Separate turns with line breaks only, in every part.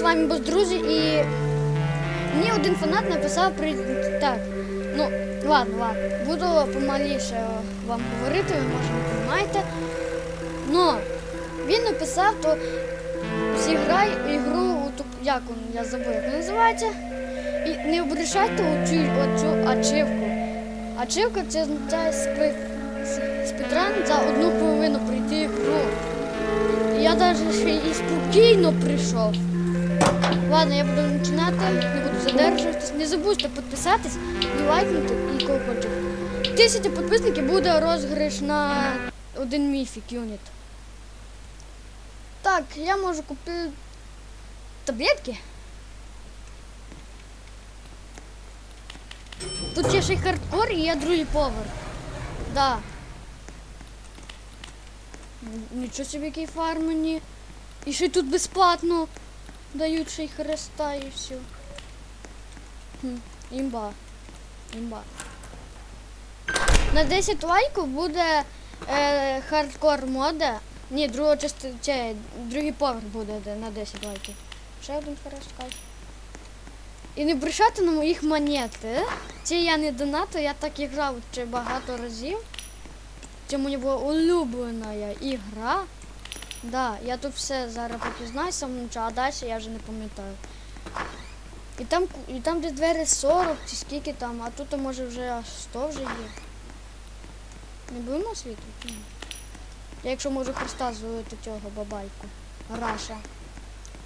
з вами Бос друзі і мені один фанат написав при так. Ну, ладно, ладно. Буду помаліше вам говорити, ви може не розумієте. Но він написав, то зіграй ігру у ту, як він, я забув, як називається. І не обрішайте оцю, ачивку. Ачивка це означає спідран за одну половину пройти гру. Я навіть ще і спокійно прийшов. Ладно, я буду починати, не буду задержуватись. Не забудьте підписатись і лайкнути і колокольчик. Тисяча підписників буде розіграш на один міфік юніт. Так, я можу купити таблетки. Тут є ще й хардкор і є другий поверх. Да. Нічого собі який фармені. І ще тут безплатно дають хреста і все. Хм, імба. Імба. На 10 лайків буде е, хардкор мода. Ні, друга частина, другий поверх буде на 10 лайків. Ще один хрест. І не брешати на моїх монети. Це я не донату, я так і грав ще багато разів. Це мені була улюблена ігра. Да, я тут все зараз попізнаю сам а далі я вже не пам'ятаю. І там, і там десь двері 40 чи скільки там, а тут може вже аж 100 вже є. Не будемо світу? Я якщо можу Христа зловити цього бабайку. Раша.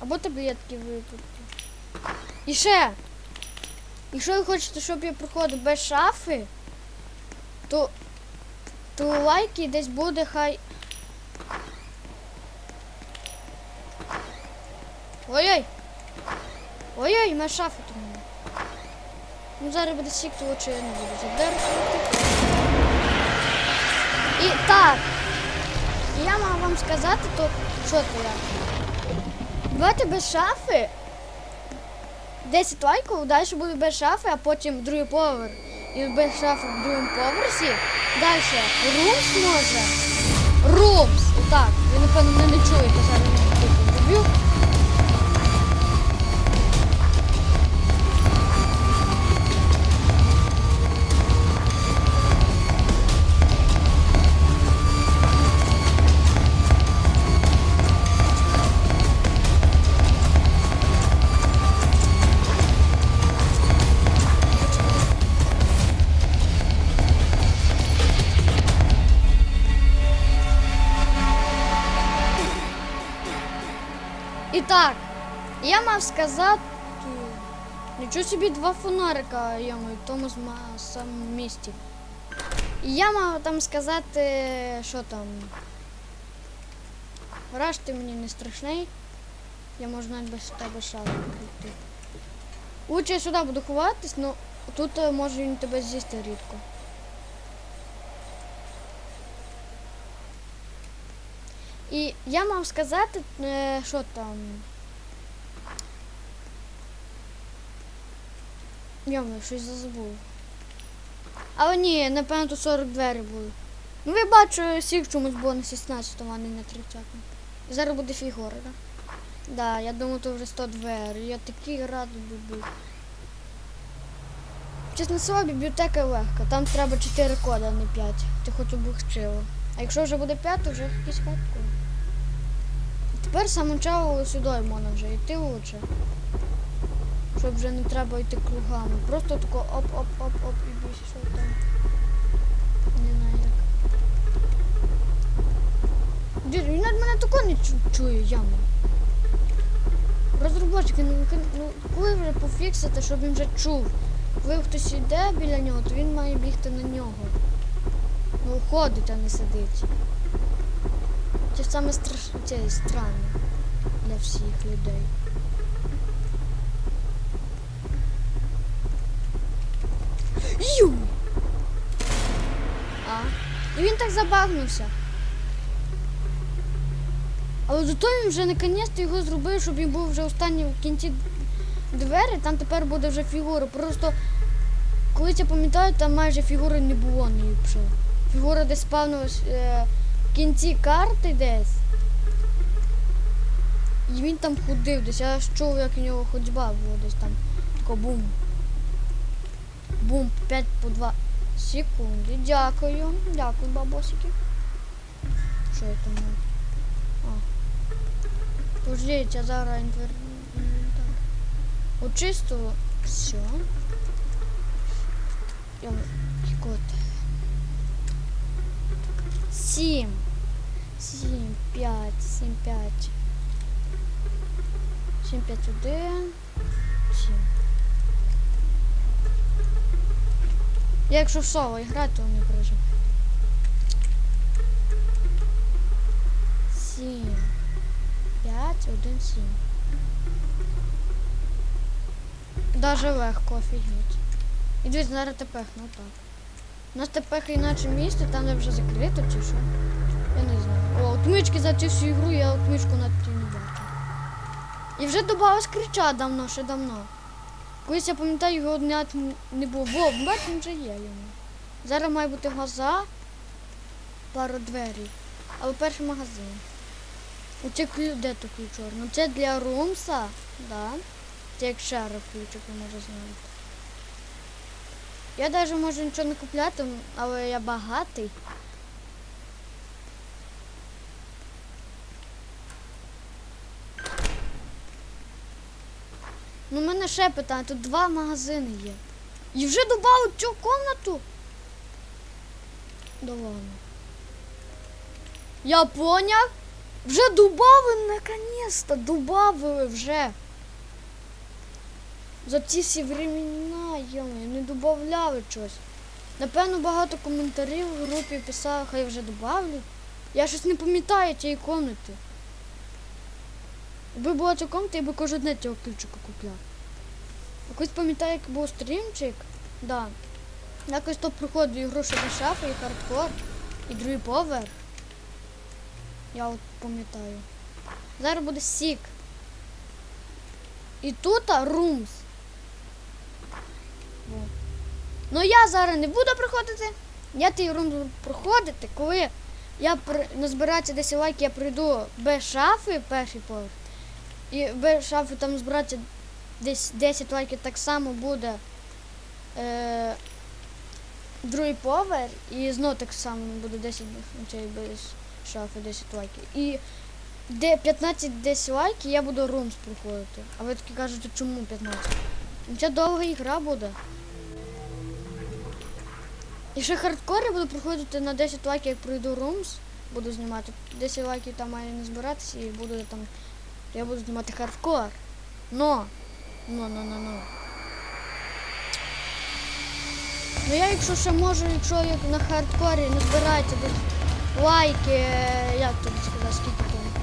Або таблетки випити. І ще! Якщо ви хочете, щоб я проходив без шафи, то, то лайки десь буде хай. Ой-ой! Ой-ой, на шафу тут немає. Ну зараз буде сік, то лучше я не буду задержувати. І так. Я мав вам сказати, то що то я? Давайте без шафи. 10 лайків, далі буде без шафи, а потім другий поверх. І без шафи в другому поверсі. Далі румс може. Румс. Так, ви напевно не чуєте, зараз так, я мав сказати. Нічого собі два фонарика йому в тому самому місті. Я мав там сказати, що там. Раш ти мені не страшний. Я можу навіть без тебе прийти. Лучше я сюди буду ховатись, але тут е, може він тебе з'їсти рідко. І я мав сказати, е, що там. Йомо, щось забув. Але ні, напевно, тут 40 двері були. Ну ви бачу, всіх чомусь було на 16, а не на 30. І зараз буде фігура, так? Да, я думаю, то вже 100 двері. Я такий радий був. Чесно слово, бібліотека легка. Там треба 4 коди, а не 5. Ти хоч облегчило. А якщо вже буде 5, то вже якийсь хардкор. Тепер самочало сюди можна вже йти лучше. Щоб вже не треба йти кругами. Просто тако оп-оп-оп-оп і більше там. Не знаю як. Дід, він навіть мене тако не чує, яма. Розробочики, ну, ну коли вже пофіксити, щоб він вже чув. Коли хтось йде біля нього, то він має бігти на нього. Ну, ходить, а не сидить. Це саме страшне, це странне для всіх людей. Ю! А? І він так забагнувся. Але зато він вже наконець-то його зробив, щоб він був вже останній в кінці двері, там тепер буде вже фігура. Просто коли я пам'ятаю, там майже фігури не було ніякше. Фігура десь спавнулась е, в кінці карти десь. І він там ходив десь. Я аж чув, як у нього ходьба була десь там. Тако бум. Бум, 5 по 2 секунди. Дякую. Дякую, бабосики. Що я там? Пождіть, я зараз інвер... Очисту все. Сім. Сім, п'ять, сім, п'ять. Сім, п'ять, один. Сім. Я якщо в соло грати, то не переживай. Сім. П'ять, один, сім. Даже легко офігеть. І дивіться, зараз тепер, ну так. У нас тепер іначе місце, там де вже закрито чи що. Я не знаю. О, отмички за цю всю ігру я отмичку на тій не бачу. І вже додалась крича давно, ще давно. Колись я пам'ятаю, його дня не було. Во, бачиш, він вже є йому. Зараз має бути глаза, пару двері. Але перший магазин. Оце де то ключ чорний? Це для румса, да. Як шериф ключик, ви може знаєте. Я навіть можу нічого не купляти, але я багатий. Ну, в мене ще питання, тут два магазини є. І вже додали цю комнату. Да ладно. Я поняв. Вже додали, наконец-то, додали вже. За ці всі времена, йоми, не додавали щось. Напевно, багато коментарів в групі писали, хай вже додавлю. Я щось не пам'ятаю цієї комнати. Якби була ця комната, я би кожен день цього ключика купляв. Якось пам'ятаю, як був стрімчик. Да. Якось то проходив ігру ще до шафи і хардкор, і другий поверх. Я от пам'ятаю. Зараз буде сік. І тут румс. Ну я зараз не буду проходити. Я той румс буду проходити, коли я назбирається 10 лайків, я прийду без шафи перший поверх. І без шафи там збирається десь 10 лайків так само буде е, другий поверх. І знову так само буде 10 без шафи 10 лайків. І де 15-10 лайків я буду румс проходити. А ви такі кажете, чому 15? Ну, Це довга ігра буде. І ще хардкор я буду проходити на 10 лайків, як пройду румс, буду знімати. 10 лайків там має не збиратися і буду там. Я буду знімати хардкор. Но. Ну, ну, ну, ну. Ну я якщо ще можу, якщо як на хардкорі не збирається лайки, як тобі сказати, скільки там?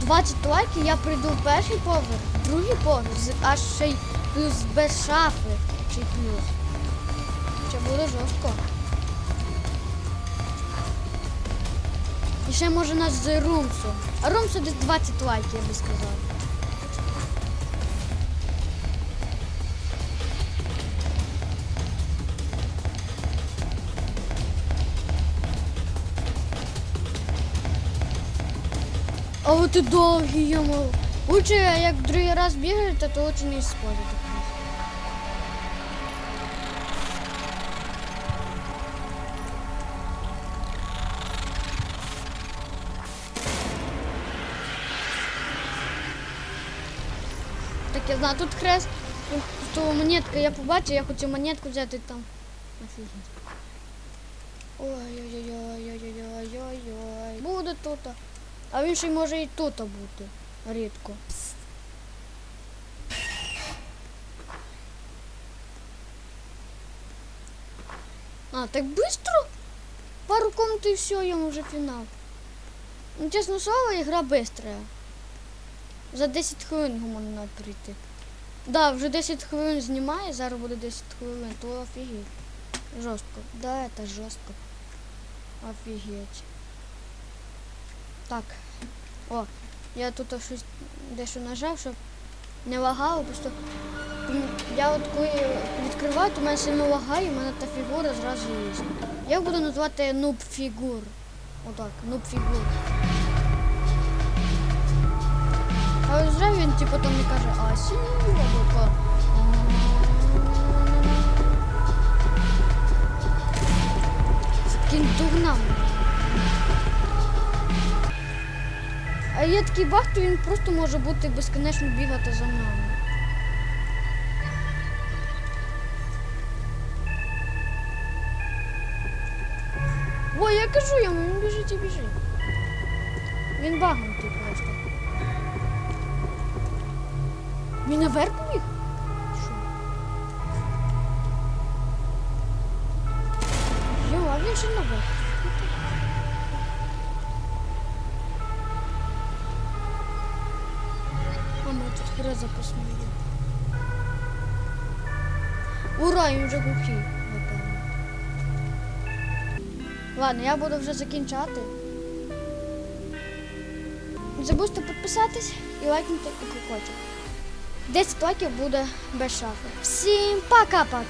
20 лайків, я прийду в перший поверх, другий поверх, аж ще й плюс без шафи, й плюс. Буде жорстко. І ще може нас з Румсу. А Румсу десь 20 лайків, я би сказав. А от і довгі йому. Лучше, як другий раз бігаєте, то лучше не спорити. Я знаю, тут хрест, то монетка, я побачив, я хотів монетку взяти там. Ой-ой-ой-ой-ой-ой-ой-ой. Буде тут. А він ще може і тут бути. Рідко. А, так быстро? Пару комнат и все, ему уже финал. Ну, чесно слово, ігра быстрая. За 10 хвилин навіть прийти. Да, вже 10 хвилин знімає, зараз буде 10 хвилин, то офігеть. Жорстко. Да, это жорстко. Офігеть. Так. О, я тут щось дещо нажав, щоб не лагало, просто я от коли відкриваю, то мене сильно лагає, в мене та фігура зразу є. Я буду назвати нуб фігур. Отак, нуб фігур. А вже він типу там не каже, а сі, або. З таким дурнам. А є такий баг, то він просто може бути безконечно бігати за нами. Ой, я кажу йому, він біжить і біжить. Він багнутий Він наверх побіг? Що? Йо, він ще наверх. А ми тут хіра запасної. Ура, він вже глухий, напевно. Ладно, я буду вже закінчати. Не забудьте підписатись і лайкнути і колокольчик. 10 лайків буде без шафи. Всім пока-пока!